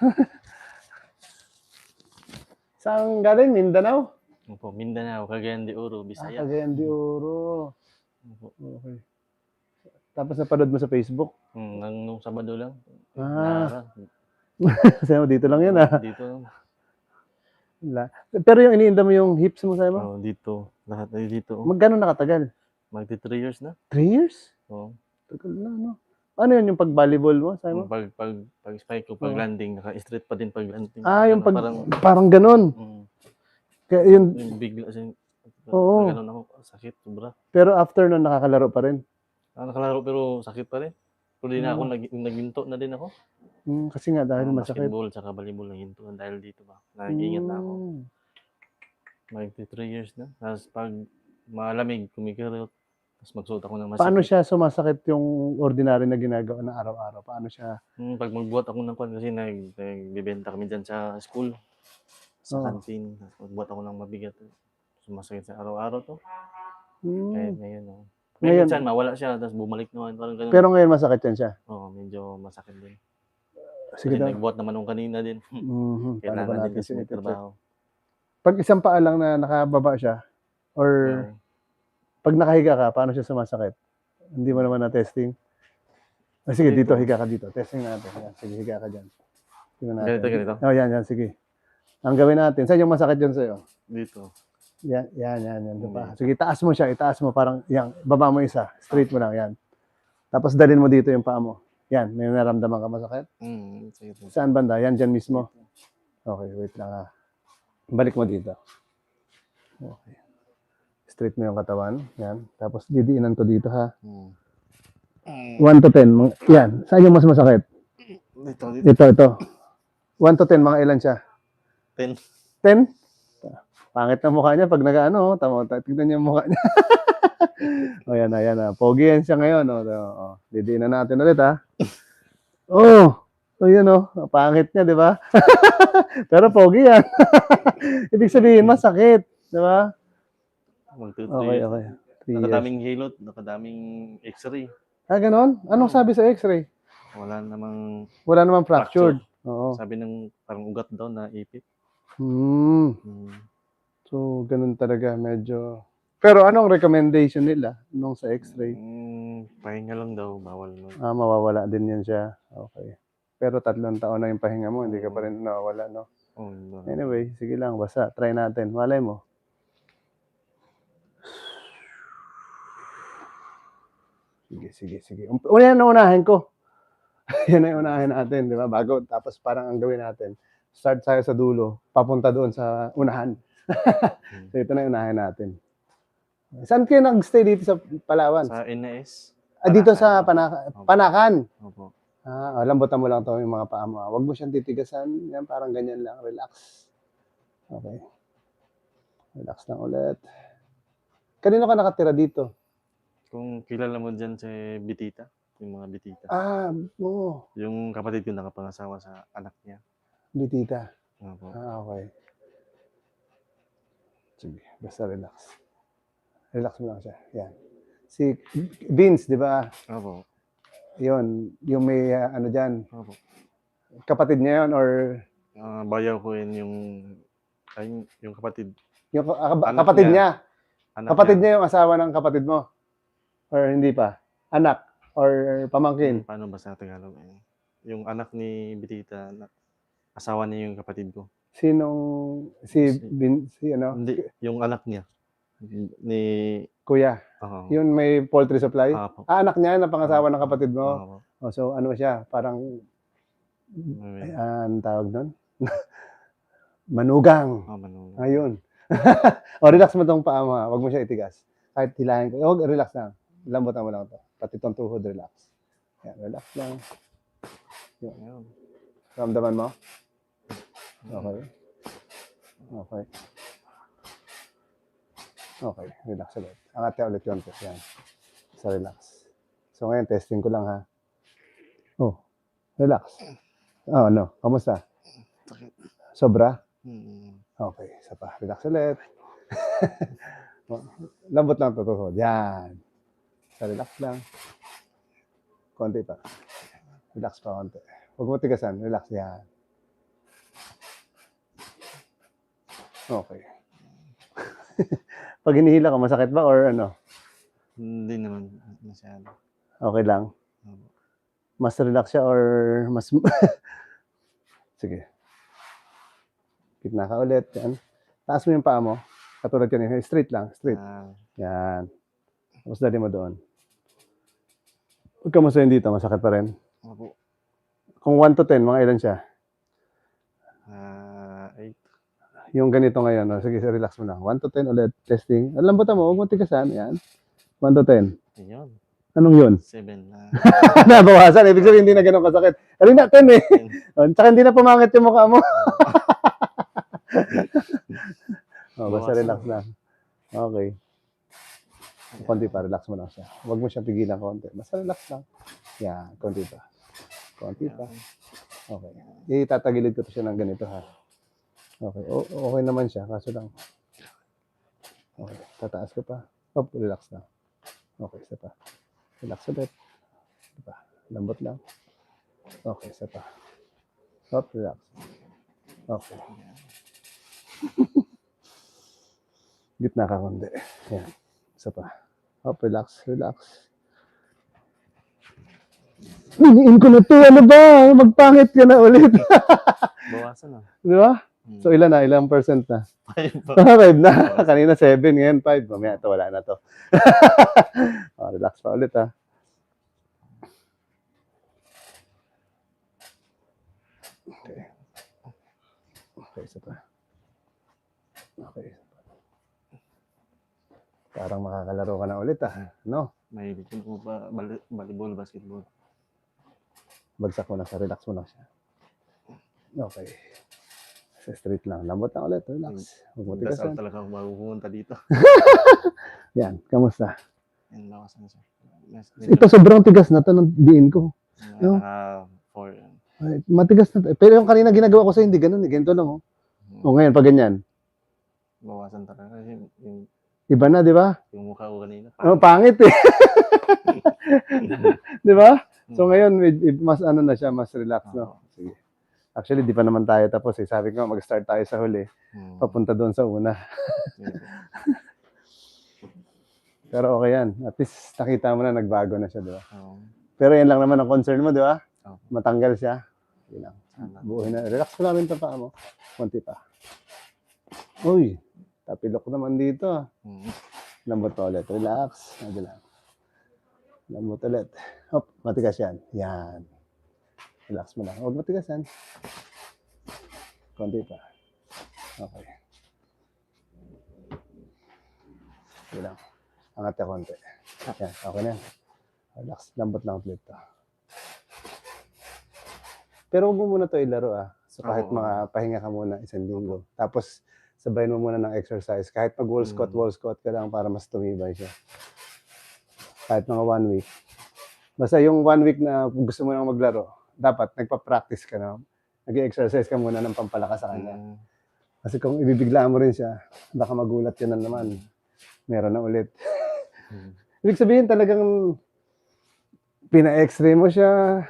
Saan galing? Mindanao? Opo, Mindanao, Cagayan de Oro, Ah, Bisaya. Cagayan de Oro. Opo. Okay. Tapos napanood mo sa Facebook? Hmm, nang nung Sabado lang. Ah. Mo, dito lang yan ah. dito lang. La- Pero yung iniinda mo yung hips mo, sabi mo? Oh, dito. Lahat ay dito. oh. Magkano nakatagal? Magti 3 years na. Three years? Oh. Tagal na, no? Ano yun, yung pag-volleyball mo, sabi mo? Pag, pag, pag spike ko, pag Oo. landing, naka-straight pa din pag landing. Ah, yung Ano, pag, Parang, parang ganun. mm, Kaya yun, yung bigla siya. Oo. Ganun ako, sakit, sobra. pero after nun, nakakalaro pa rin. Ah, nakalaro pero sakit pa rin. Pero di na ako, Oo. nag, naginto na din ako. Hmm, kasi nga, dahil Ah, masakit. Basketball, tsaka volleyball, naginto na dahil dito ba. Nag-ingat na ako. Hmm. Magti 3 years na. Tapos pag malamig, kumikirot. Tapos magsuot ako ng masikip. Paano siya sumasakit yung ordinary na ginagawa na araw-araw? Paano siya? Hmm, pag magbuhat ako ng kwan kasi nag, nagbibenta kami dyan sa school. Sa Oo. canteen. Tapos magbuhat ako ng mabigat. Sumasakit sa araw-araw to. Hmm. Kahit ngayon. Oh. Ngayon- Ngayon, minsan mawala siya, tapos bumalik naman. Parang ganun. Pero ngayon masakit yan siya. Oo, medyo masakit din. Sige Kasi daw. nagbuhat naman nung kanina din. Mhm. Paano ba Kailangan din natin kasi siya trabaho. Pag isang paa lang na nakababa siya, or Yeah. Pag nakahiga ka, paano siya sumasakit? Hindi mo naman na-testing? Ah, sige, dito, higa ka dito. Testing natin. Yan, sige, higa ka dyan. Tingnan natin. Ganito, ganito. Oh, yan, yan, sige. Ang gawin natin, saan yung masakit dyan sa'yo? Dito. Yan, yan, yan, yan. Diba? Sige, taas mo siya, itaas mo, parang, yan, baba mo isa, straight mo lang, yan. Tapos dalhin mo dito yung paa mo. Yan, may naramdaman ka masakit? Mm, sige, sige. Saan banda? Yan, dyan mismo. Okay, wait lang ha. Balik mo dito. Okay. Straight mo yung katawan. Yan. Tapos didiinan ko dito ha. Mm. 1 to 10. mga- Yan. Saan yung mas masakit? Dito, dito. Ito, ito. 1 to 10, mga ilan siya? 10. 10? Pangit na mukha niya pag nag-ano. Tama, tignan niya yung mukha niya. o yan na, yan na. Pogi yan siya ngayon. O, o, didiinan natin ulit ha. Oh, so yun o. Pangit niya, di ba? Pero pogi yan. Ibig sabihin, masakit. Di ba? Magtutoy. Okay, okay. Three years. Nakadaming hilot, nakadaming x-ray. Ah, ganon? Anong sabi sa x-ray? Wala namang Wala namang fractured. Oo. sabi ng parang ugat daw na ipit. Hmm. Mm. So, ganun talaga. Medyo... Pero anong recommendation nila nung sa x-ray? Mm, pahinga lang daw, bawal mo. Ah, mawawala din yan siya. Okay. Pero tatlong taon na yung pahinga mo, hindi ka pa rin nawawala, no? Oh, no. Anyway, sige lang, basta try natin. Malay mo. Sige, sige, sige. Um- Una yan na unahin ko. yan na yung unahin natin, di ba? Bago, tapos parang ang gawin natin, start tayo sa dulo, papunta doon sa unahan. so ito na yung unahin natin. Saan kayo nag-stay dito sa Palawan? Sa NAS. ah, dito sa Panaka- Panakan. Opo. Ah, lambutan mo lang to yung mga paa mo. ah. Huwag mo siyang titigasan. Yan, parang ganyan lang. Relax. Okay. Relax lang ulit. Kanino ka nakatira dito? Kung kilala mo dyan si Bitita, yung mga Bitita. Ah, oo. Yung kapatid ko nakapangasawa sa anak niya. Bitita. Opo. Ah, okay. Sige, basta relax. Relax mo lang siya. Yan. Si Vince, di ba? Opo. Yun, yung may ah, ano dyan. Opo. Kapatid niya yun or Ah, bayaw ko yun yung ay, yung kapatid. yung Anak kapatid niya. niya. Anak Kapatid niya. niya yung asawa ng kapatid mo? Or hindi pa? Anak? Or pamangkin? Paano ba sa Tagalog? eh? Yung anak ni Bitita, na, asawa niya yung kapatid ko. Sinong, si, Si- Bin, si ano? Hindi, yung anak niya. Ni, Kuya. oh, Yun may poultry supply? Apo. Ah, anak niya na pangasawa ng kapatid mo? Apo. Oh, so ano siya? Parang, ah, anong tawag doon? Manugang. Ah, Manolo. Ayun. o, relax mo tong paa mo. Huwag mo siya itigas. Kahit hilahin ko. Huwag, relax lang. Lambutan mo lang to. Pati tong tuhod, relax. Yan, relax lang. Ayun. Ramdaman mo? Okay. Okay. Okay, relax ulit. Angat ka ulit yung Yan. Sa relax. So ngayon, testing ko lang ha. Oh, relax. Oh, ano? Kamusta? Sobra? Hmm. Okay, isa pa. Relax ulit. Lambot lang tutuhod. Yan. So, relax lang. Konti pa. Relax pa konti. Huwag mo tigasan. Relax. Yan. Okay. Pag hinihila ka, masakit ba or ano? Hindi naman masyado. Okay lang. Mas relax siya or mas... Sige. Gitna ka ulit. Yan. Taas mo yung paa mo. Katulad kanina. Eh. Straight lang. Straight. Ah. Yan. Tapos dali mo doon. Huwag ka masayin dito. Masakit pa rin. opo. Kung 1 to 10, mga ilan siya? Ah, eight. Yung ganito ngayon. Oh. Sige, relax mo lang. 1 to 10 ulit. Testing. Ang lambutan mo. Huwag mo tigasan. Yan. 1 to 10. Ayun. Anong yun? Seven. Ah, Nabawasan. Ibig sabihin, hindi na ganun kasakit. Kanina, 10 eh. Oh, Tsaka hindi na pumangit yung mukha mo. oh, basta Bawasan. relax lang. Okay. Konti pa, relax mo lang siya. Huwag mo siya pigilan konti. Basta relax lang. Yan, konti pa. Konti pa. Okay. Itatagilid ko to siya ng ganito ha. Okay. O, okay naman siya, kaso lang. Okay. Tataas ko pa. Hop, relax lang. Okay, isa pa. Relax ulit. Pa. Lambot lang. Okay, isa pa. Hop, relax. Okay. Gitna ka kundi. Yan. Isa pa. Hop, relax, relax. Niniin ko na to. Ano ba? Magpangit ka na ulit. Bawasan ah. Di ba? Hmm. So, ilan na? Ilang percent na? Five pa. five na. Kanina seven, ngayon five. Mamaya ito, wala na to. oh, relax pa ulit ha. Okay. Okay, isa pa. Okay. Parang makakalaro ka na ulit ah. No? Mahilig yun po ba? Bali- volleyball, basketball. Bagsak mo na sa relax mo lang siya. Okay. Sa straight lang. Lambot lang ulit. Relax. Huwag mo Dasal tigasan. talaga ako bago pumunta dito. Yan. Kamusta? Yan, bawasan siya. Mas, Ito sobrang tigas na to ng diin ko. no? Four. Ay, matigas na to. Pero yung kanina ginagawa ko sa hindi ganun. Eh. Ganito lang. Oh. O ngayon, pag ganyan. Bawasan talaga. Yung, yung, Iba na, di ba? yung mukha ko kanina. Oh, pangit eh. di ba? So ngayon, med- med- mas ano na siya, mas relax, no? Sige. Actually, di pa naman tayo tapos eh. Sabi ko, mag-start tayo sa huli. Hmm. Papunta doon sa una. Po. Pero okay yan. At least nakita mo na nagbago na siya, di ba? Pero yan lang naman ang concern mo, di ba? Matanggal siya. Yun lang. Buuhin na. Relax mo lang yung paa mo. Konti pa. Uy, tapilok naman dito. Hmm. Lambot ulit. Relax. Ado lang. Lambot ulit. Hop, matigas yan. Yan. Relax mo lang. Huwag matigas yan. Konti pa. Okay. Ito lang. Angat ka konti. Yan. Okay na yan. Relax. Lambot lang ulit to. Pero huwag mo muna to ilaro ah. So kahit Oo. mga pahinga ka muna isang linggo. Tapos sabayin mo muna ng exercise. Kahit pag wall squat, Mm. wall squat ka lang para mas tumibay siya. Kahit mga one week. Basta yung one week na gusto mo nang maglaro, dapat nagpa-practice ka na. Nag-exercise ka muna ng pampalakas sa kanya. Hmm. Kasi kung ibibiglaan mo rin siya, baka magulat ka na naman. Meron na ulit. Hmm. Ibig sabihin talagang pina-x-ray mo siya.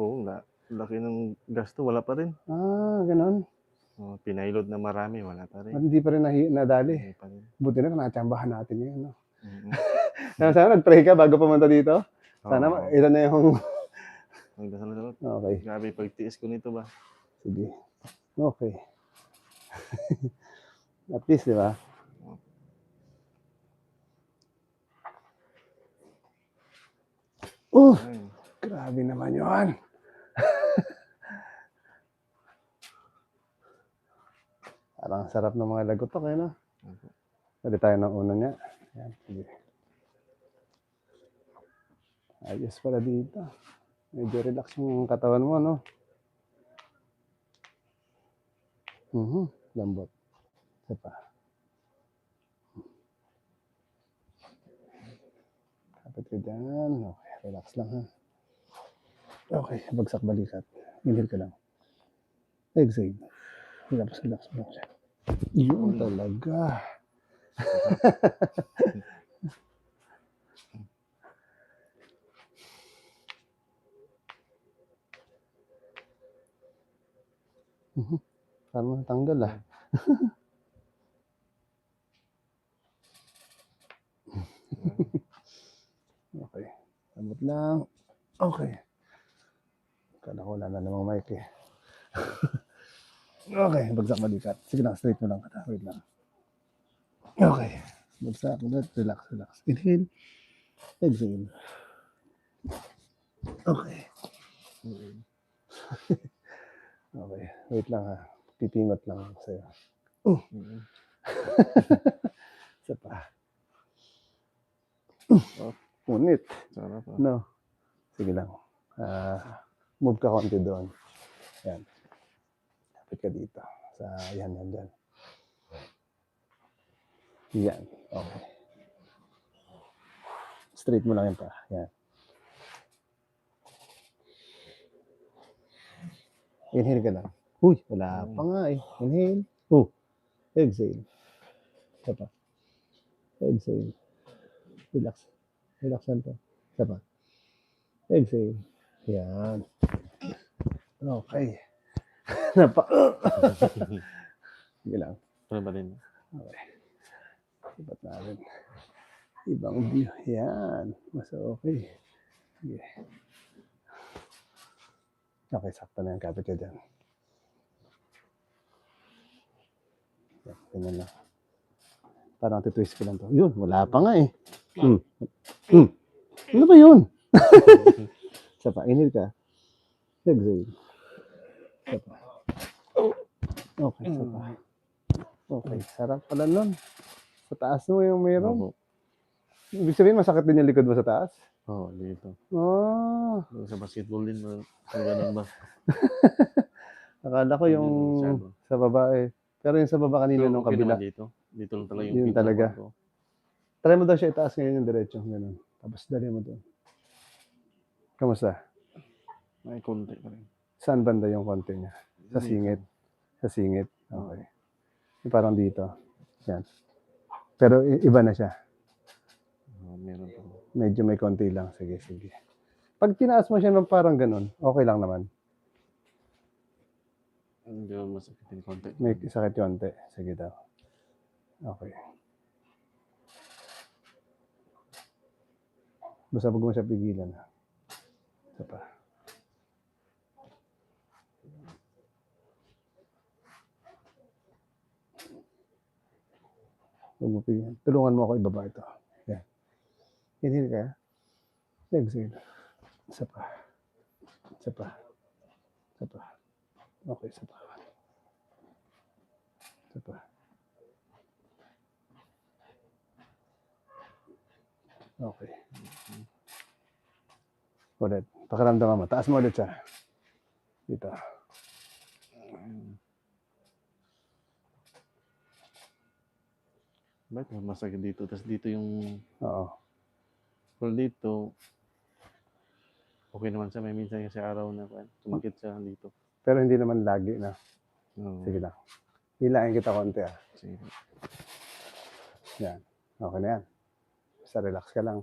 Oo, la, laki ng gasto, wala pa rin. Ah, ganon. Oh, pinailot na marami, wala pa rin. Hindi pa rin nahi- nadali. Hindi pa rin. Buti na natsambahan natin yun. No? Mm-mm. Sana, sana nag-pray ka bago pumunta dito. Sana ma- ilan na yung... Magdasal na dapat. Okay, Grabe, pagtiis ko nito ba? sige. Okay. At least, di ba? Oh, grabe naman yun. Parang sarap ng mga lagotok, eh, no? Pwede tayo ng una niya. Yan, sige. Ayos pala dito. Medyo relax yung katawan mo, no? Mhm, lambot. Isa pa. Kapit ka dyan. Okay, relax lang, ha? Okay, bagsak balikat. Inhale ka lang. Exhale. Relax, relax siya. Yun talaga. Mhm. Parang natanggal ah. okay. Tamot lang. Okay. Kala ko wala na namang mic eh. okay, bagsak balikat. Sige lang, straight mo lang. Wait lang. Okay. Bagsak ulit. Relax, relax. Inhale. Exhale. Okay. Okay. Wait lang ha. Pipingot lang ako sa'yo. Mm. Isa pa. Oh, Punit. Sarap ah. No. Sige lang. Ah, move ka konti doon. Yan. Lapit ka dito. Sa, yan, yan, yan. Yan. Okay. Straight mo lang yan pa. Yan. Inhale ka lang. Uy, wala pa nga eh. Inhale. Oh. Exhale. Isa pa. Exhale. Relax. Relax lang to. Isa pa. Exhale. Yan. Okay. Napa. Sige lang. Pero ba din? Okay. Ibat natin. Ibang view. Yan. Mas okay. Sige. Okay, sakto na yan. Kapit ka dyan. Yan, ganyan lang. Parang titwist ko lang to. Yun, wala pa nga eh. Hmm. Hmm. Ano ba yun? Isa pa, inhale ka. Exhale. Isa pa. Okay, isa pa. Okay, sarap pala nun. Sa taas mo yung meron. Opo. Ibig sabihin, masakit din yung likod mo sa taas? Oo, dito. Ah, Doon Sa basketball din, ma- kung ganun ba? akala ko yung masyado. sa baba eh. Pero yung sa baba kanina Pero nung okay kabila. naman Dito. Dito lang talaga yung Yun pinaka talaga. ko. Try mo daw siya itaas ngayon yung diretso. Ganun. Tapos dali mo doon. Kamusta? May konti pa rin. Saan banda yung konti niya? Sa Dito. singit. Sa singit. Okay. Yung parang dito. Yan. Pero i- iba na siya. Oo, meron pa. Medyo may konti lang. Sige, sige. Pag tinaas mo siya ng parang ganun, okay lang naman. Hindi mo masakit yung konti. May sakit konti. Sige daw. Okay. Basta huwag mo siya pigilan. ha? Isa pa. Pigilan. Tulungan mo ako ibaba ito. Yan. Inhale ka. Exhale. Isa pa. Isa pa. Isa pa. Okay, isa pa. Isa pa. Okay. Ulit. Pakiramdaman mo. Taas mo ulit siya. Dito. Bakit masakit dito? Tapos dito yung Oo. Pero dito, okay naman siya. May minsan kasi araw na kwan, sumakit siya dito. Pero hindi naman lagi na. Oo. Sige lang. Hilain kita konti ah. Sige. Yan. Okay na yan. Basta relax ka lang.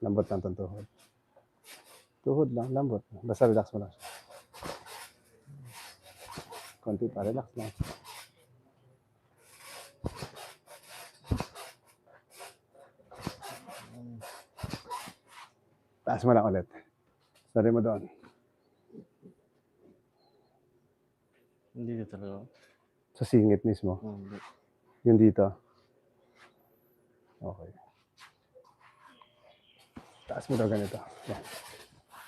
Lambot lang itong tuhod. Tuhod lang, lambot. Basta relax mo lang siya. Konti pa, relax lang. Taas mo lang ulit. Sorry mo doon. Hindi dito talaga. Sa singit mismo. Hindi. Yung dito. Okay. Taas mo daw ganito. Yan.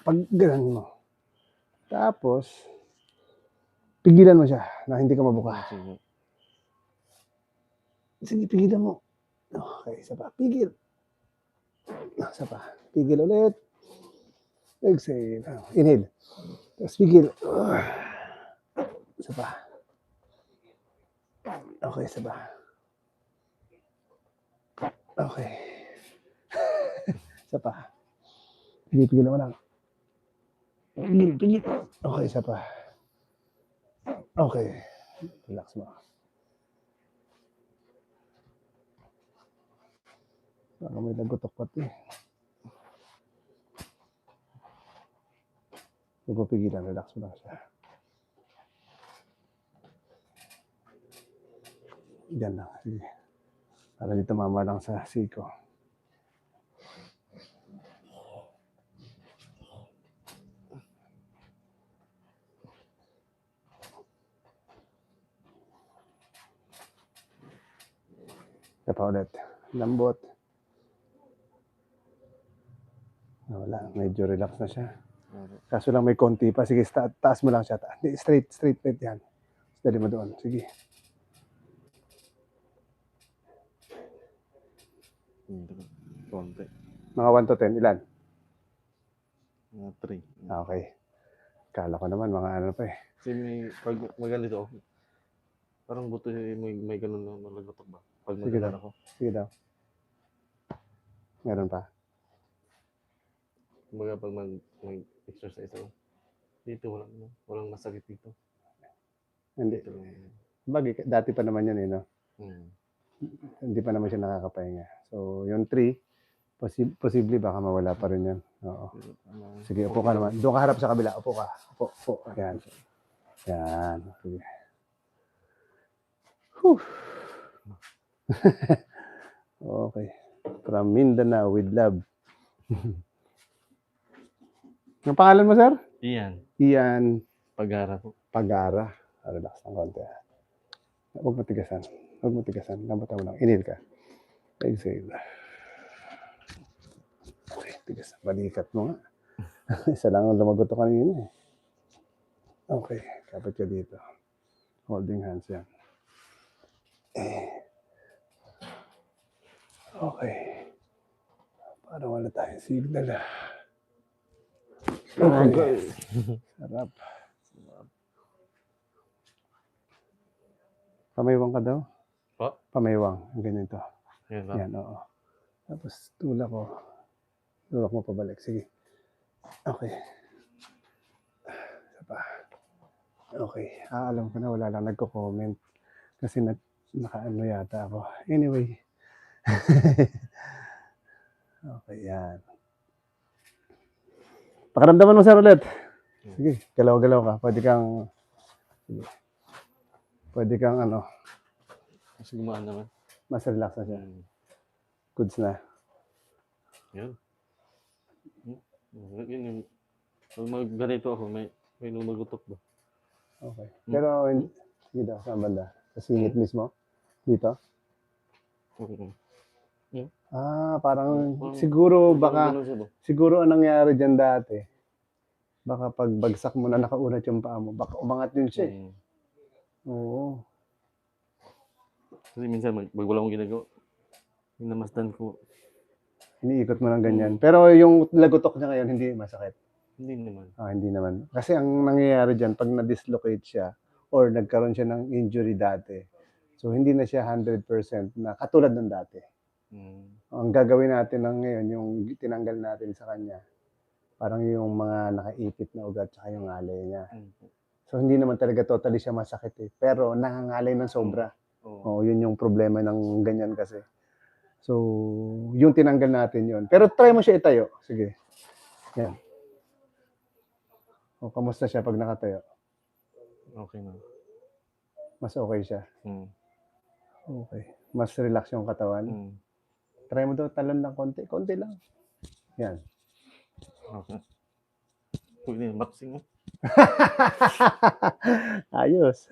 Pag ganan mo. Tapos, pigilan mo siya na hindi ka mabuka. Sige. Sige, pigilan mo. Okay, isa pa. Pigil. Isa pa. Pigil ulit. Exhale. Inhale. Tapos pigil. Isa pa. Okay, isa pa. Okay. isa pa. Pigil, pigil mo lang. Pigil, pigil. Okay, isa pa. Okay. Relax mo. Baka may nagutok pati. Huwag Pipigilan, relax mo lang siya. Yan lang. Sige. Para dito mama lang sa siko. Ito pa ulit. Lambot. Wala, medyo relax na siya. Kaso lang may konti pa. Sige, sta- taas mo lang siya. Ta- straight, straight, straight yan. Dali mo doon. Sige. Konti. Mga 1 to 10, ilan? Mga 3. Ah, Okay. Kala ko naman, mga ano pa eh. Kasi may, pag maganito parang buto may, may ganun na malagotok ba? Pag daw. ako. Sige daw. Meron pa. Kumbaga pag mag, mag-exercise ako, dito walang, ano, walang masakit dito. Hindi. Dito lang. Bagay, dati pa naman yan eh, no? Hmm. Hindi pa naman siya nakakapahinga. So, yung 3, posi- posible baka mawala pa rin yan. Oo. Ano, Sige, upo ka naman. Doon ka harap sa kabila. Upo ka. Upo, upo. Yan. Yan. Sige. Whew. okay. From Mindanao with love. Ang pangalan mo, sir? Iyan, Ian pag-ara ko. Pagara. Ah, Relax ng konti. ah. Huwag mo tigasan. Huwag mo tigasan. Lambatan mo lang. Inhale ka. Exhale. Okay, tigas. Balikat mo nga. Isa lang ang lumagot ko kanina eh. Okay, kapit ka dito. Holding hands yan. Eh. Okay. Parang wala tayong signal ah. Okay. Sarap. Pamaywang ka daw? Po? Pamaywang. Ang ganyan to. Yan ba? Yan, oo. Tapos tulak ko. Tulak mo pabalik. Sige. Okay. Isa pa. Okay. Ah, alam ko na wala lang nagko-comment. Kasi nag, nakaano yata ako. Anyway. okay, yan. Pakaramdaman mo sir ulit. Sige, galaw-galaw ka. Pwede kang, sige. Pwede kang ano, Mas gumaan naman. mas relax na siya. Hmm. Goods na. Yan. Hmm. Yun yung, pag mag ganito ako, may, may lumagutok ba? Okay. Pero, sige daw, saan banda? Sa singit mismo? Dito? Hmm. Ah, parang Parang- siguro Parang baka ganun siya ba? siguro ang nangyari diyan dati. Baka pag bagsak mo na nakaunat yung paa mo, baka umangat yun siya. eh. Hmm. Oo. Kasi minsan, mag, pag wala akong ginagawa, minamasdan ko, Iniikot mo ng ganyan. Pero yung lagotok niya ngayon hindi masakit. hindi naman. Ah, hindi naman. Kasi ang nangyayari diyan pag na-dislocate siya or nagkaroon siya ng injury dati. So hindi na siya 100% na katulad ng dati. Hmm. Ang gagawin natin ng ngayon, yung tinanggal natin sa kanya, parang yung mga nakaipit na ugat tsaka yung ngalay niya. Hmm. So hindi naman talaga totally siya masakit eh. Pero nangangalay ng sobra. Oo. Oo, yun yung problema ng ganyan kasi. So, yung tinanggal natin yun. Pero try mo siya itayo. Sige. Yan. O, kamusta siya pag nakatayo? Okay na. Mas okay siya. Hmm. Okay. Mas relax yung katawan. Hmm. Try mo daw talon lang konti. Konti lang. Yan. Okay. Huwag na, boxing mo. Ayos.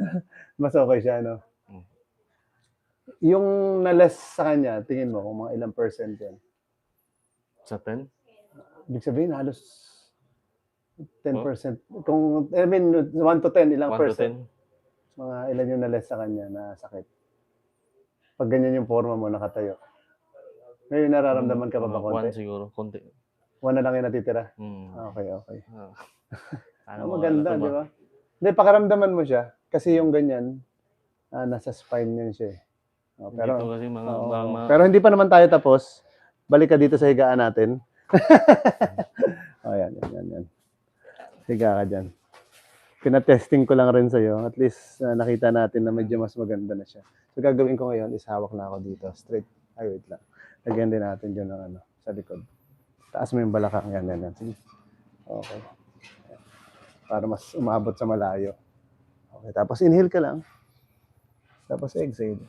Mas okay siya, no? Mm. Yung na-less sa kanya, tingin mo kung mga ilang percent yan. Sa 10? Ibig sabihin, halos 10%. Kung, I mean, 1 to 10, ilang 1 to percent? 10? Mga ilan yung na-less sa kanya na sakit. Pag ganyan yung forma mo, nakatayo. Ngayon, nararamdaman ka pa ba konti? One siguro, konti. One na lang yung natitira? Hmm. Okay, okay. Ah. Ah, Ano, maganda, di ba? Hindi, pakaramdaman mo siya. Kasi yung ganyan, ah, nasa spine yan siya eh. Oh, pero, Dito kasi mga, Oo. mga, mga Pero hindi pa naman tayo tapos. Balik ka dito sa higaan natin. oh, yan, yan, yan, yan. Higa ka dyan. Pinatesting ko lang rin sa'yo. At least ah, nakita natin na medyo mas maganda na siya. So gagawin ko ngayon is hawak na ako dito. Straight. Ay, wait lang. Lagyan din natin dyan ng ano, sa likod. Taas mo yung balakang. Yan, yan, yan. Sige. Okay. Para mas umabot sa malayo. Okay. Tapos inhale ka lang. Tapos exhale.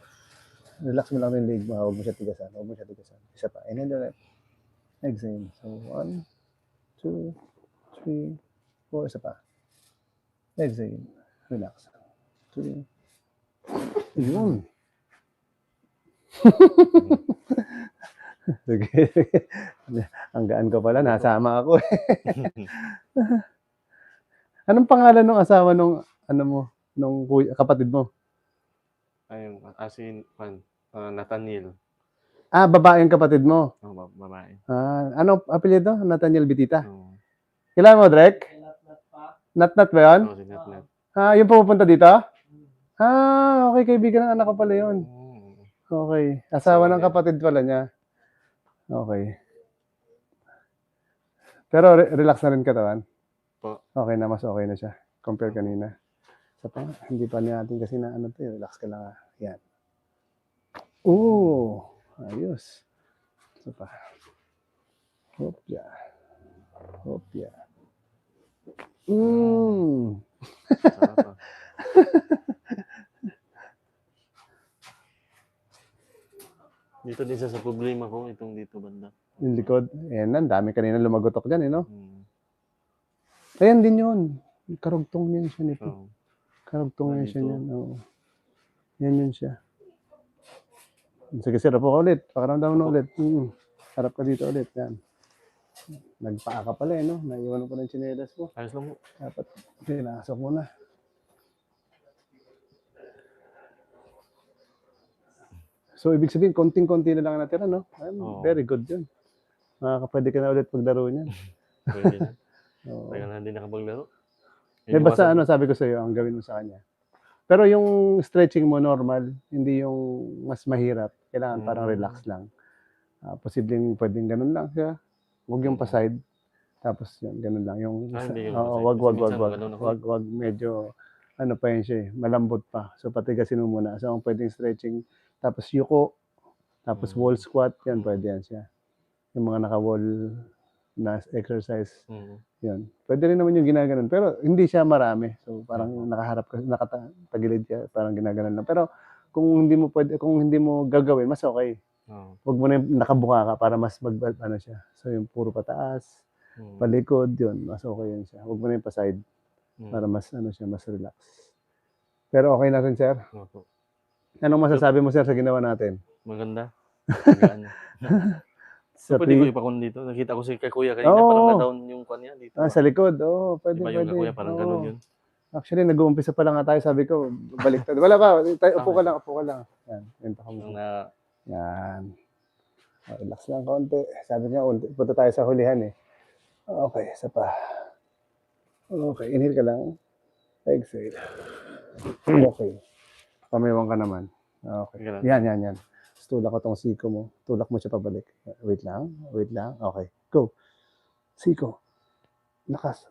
Relax mo lang yung leg mo. Huwag mo siya tigasan. Huwag mo siya tigasan. Isa pa. Inhale ulit. Exhale. So, one, two, three, four. Isa pa. Exhale. Relax. Two. Yun. Sige. Ang gaan ko pala, nasama ako eh. Anong pangalan ng asawa nung ano mo, nung kuya, kapatid mo? Ayun, asin, pan, uh, Nathaniel. Ah, babae ang kapatid mo. Oh, ba- babae. Ah, ano apelyido? Nathaniel Bitita. Oh, Kailan mo, Drek? Nat-nat ba yun? oh, si Natnat. Ah, yung pumupunta dito? Ah, okay, kaibigan ng anak ko pala yun. Okay. Asawa ng kapatid pala niya. Okay. Pero re- relax na rin katawan? Po. Okay na, mas okay na siya. Compare kanina. Sa pa, hindi pa natin kasi na ano to, eh, relax ka lang. ah. Yan. Oo. Ayos. Isa pa. Hopya. Hopya. Mm. sarap ah. Dito din sa problema ko, itong dito banda. Yung likod. Ayan, ang dami kanina lumagotok dyan, eh, no? Hmm. Ayan din yun. Karugtong yun siya nito. Oh. Karugtong yun siya niyan. Oo. Yan yun siya. Sige, sir. Upo ka ulit. Pakaramdam mo ulit. Hmm. Harap ka dito ulit. Yan. Nagpaa ka pala eh, no? Naiwan mo pa ng tsinelas mo. Ayos lang mo. Dapat pinasok mo na. So, ibig sabihin, konting-konti na lang ang natira, no? Oo. Very good yun. Makakapwede ka na ulit paglaro niyan. Pwede na. Oo. Tagal na hindi nakapaglaro. Eh, basta ano, sabi ko sa iyo, ang gawin mo sa kanya. Pero yung stretching mo normal, hindi yung mas mahirap. Kailangan parang Mm. relax lang. Ah, posibleng pwedeng ganun lang siya. Huwag yung Mm. pa-side. Tapos yun, ganun lang. Yung, Ah, hindi yung Oo, pa-side. wag, Kasi wag, wag, minsan wag. ganun ako. Wag, wag, medyo, ano pa yun siya eh, malambot pa. So, patigasin mo muna. So, ang pwedeng stretching, tapos yuko, tapos Mm. wall squat, yan, pwede yan siya. Yung mga naka-wall na exercise, Hmm. yun. Pwede rin naman yung ginaganon. Pero hindi siya marami. So parang nakaharap ka, nakatagilid ka, parang ginaganon lang. Pero kung hindi mo pwede, kung hindi mo gagawin, mas okay. Oh. Huwag mo na yung nakabuka ka para mas mag, ano siya. So yung puro pataas, Hmm. palikod, yun. Mas okay yun siya. Huwag mo na yung paside Hmm. para mas, ano siya, mas relax. Pero okay na rin, sir. Opo. Anong masasabi mo, sir, sa ginawa natin? Maganda. Magaan. Sa Pwede ko ipakon dito. Nakita ko si kay Kuya kanina, Oo. parang na-down yung kanya dito. ah, sa likod, oo, oh, pwede, Diba yung pwede. Kuya, parang Oo. ganun yun. Actually, nag-uumpisa pa lang nga tayo. Sabi ko, baliktad. Wala pa. Tayo, upo ka lang, upo ka lang. Yan. Yan pa Yung kami. na, Yan. Oh, relax lang konti. Sabi niya, punta tayo sa hulihan eh. Okay, isa pa. Okay, inhale ka lang. Exhale. Okay. Pamiwang ka naman. Okay. Sige lang. Yan, yan, yan. Tapos Tulak ko tong siko mo. Tulak mo siya pabalik. Wait lang. Wait lang. Okay. Go. Siko. Lakas.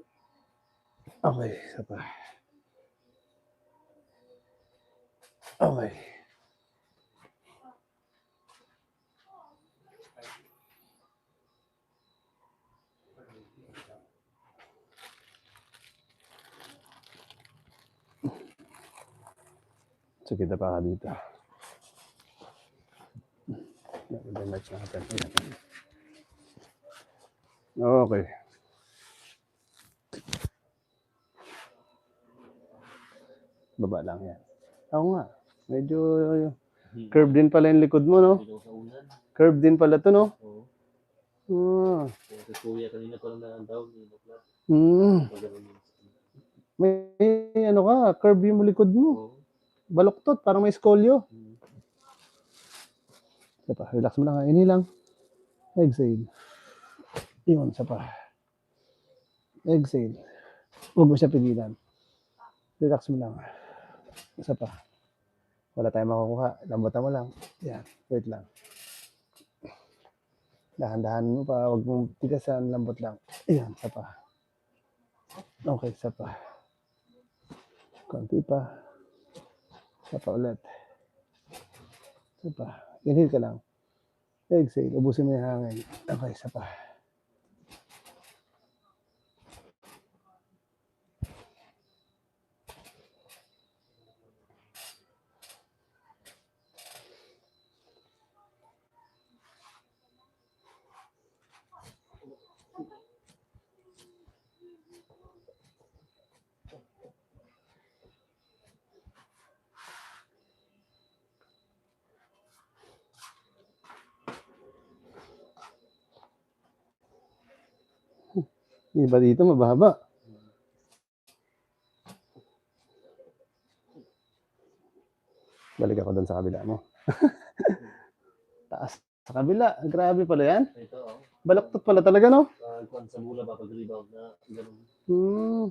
Okay. Isa pa. Okay. Sige, dapa ka dito. Natin. Okay. Baba lang yan. Oo nga. Medyo curve din pala yung likod mo, no? Curve din pala to, no? Oo. Ah. Kung si Kuya kanina na-down. Yung bakla. Hmm. May ano ka, curve yung likod mo. Oo. Baloktot, parang may. Hmm. Isa pa, relax mo lang. Ini lang. Exhale. Yun, isa pa. Exhale. Huwag mo siya pigilan. Relax mo lang. Isa pa. Wala tayong makukuha. Lambutan mo lang. Yan. Wait lang. Dahan-dahan mo pa. Huwag mong tigasan. Lambot lang. Yan. Isa pa. Okay. Isa pa. Konti pa. Isa pa ulit. Isa pa. Inhale ka lang. Exhale. Ubusin mo yung hangin. Okay, isa pa. Yung Iba dito, mababa. Balik ako doon sa kabila mo. Taas. Sa kabila. Grabe pala yan. Ito, oh. Balaktot pala talaga, no? Uh, sa mula ba, pag rebound na, ganun. Hmm.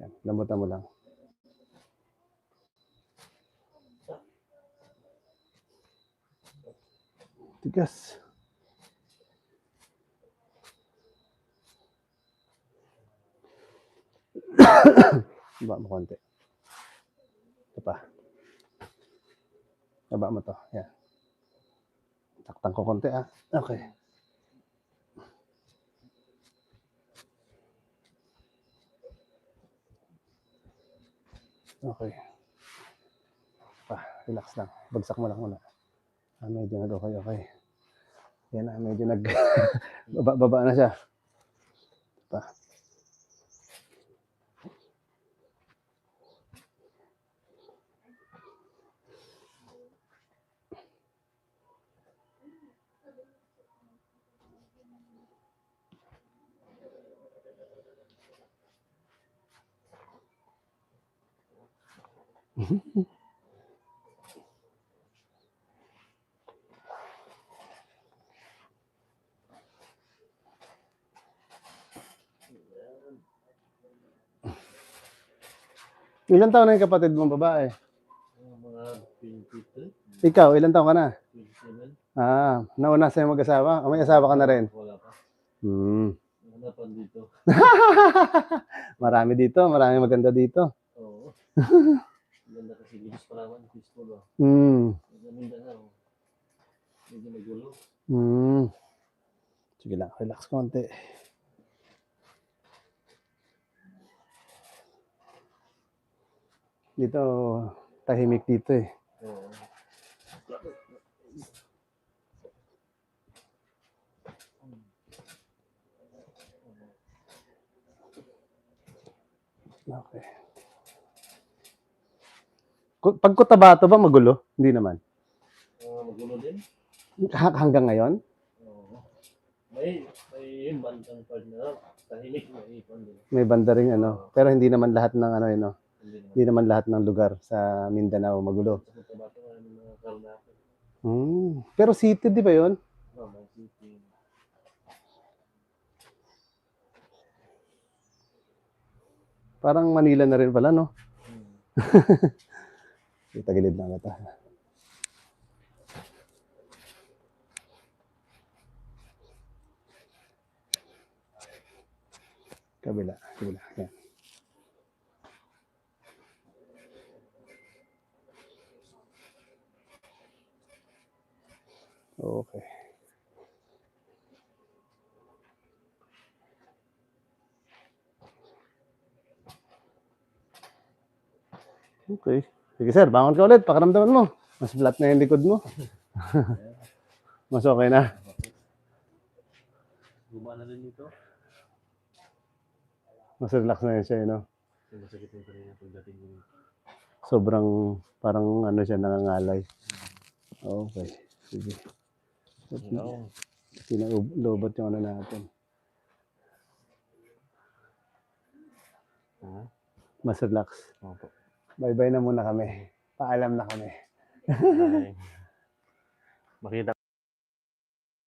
Yan, lambutan mo lang. Tigas. Baba mo konti. Ito pa. Baba mo to. Yan. Taktan ko konti ah. Okay. Okay. Pa, relax lang. Bagsak mo lang muna. Ah, medyo nag-okay, okay. Yan na, medyo nag... baba, baba na siya. Pa. Ilan taon na yung kapatid mong babae? Mga 23, Ikaw, ilan taon ka na? 27, Ah, nauna sa'yo mag-asawa? O may asawa ka na rin? wala pa. Hmm. Hanapan dito. marami dito, marami maganda dito. Oo. Ganda kasi Gilis Palawan, peaceful oh. Hmm. Medyo Mindanao. Medyo magulo. Hmm. Sige lang, relax konti. Dito, tahimik dito eh. Oo. Okay. Pag Cotabato ba magulo? Hindi naman. Ah, magulo din. Ha- hanggang ngayon? Oo. May, may bandang part na tahimik na ipon din. May banda rin ano. Pero hindi naman lahat ng ano yun, no? Hindi naman. Hindi naman lahat ng lugar sa Mindanao magulo. Sa Cotabato nga yung mga karnapan. Hmm. Pero city, di ba yun? Oh, may city. Parang Manila na rin pala, no? Hmm. Tagilid na kita. Kabila, kabila. Yan. Okay. Okay. Sige sir, bangon ka ulit. Pakaramdaman mo. Mas flat na yung likod mo. Mas okay na. Gumana din dito. Mas relax na yun siya, you know? Masakit yung kanina pagdating mo. Sobrang parang ano siya, nangangalay. Okay. Sige. Oo. Pinalobot yung ano natin. Mas relax. Opo. Bye-bye na muna kami. Paalam na kami. Makita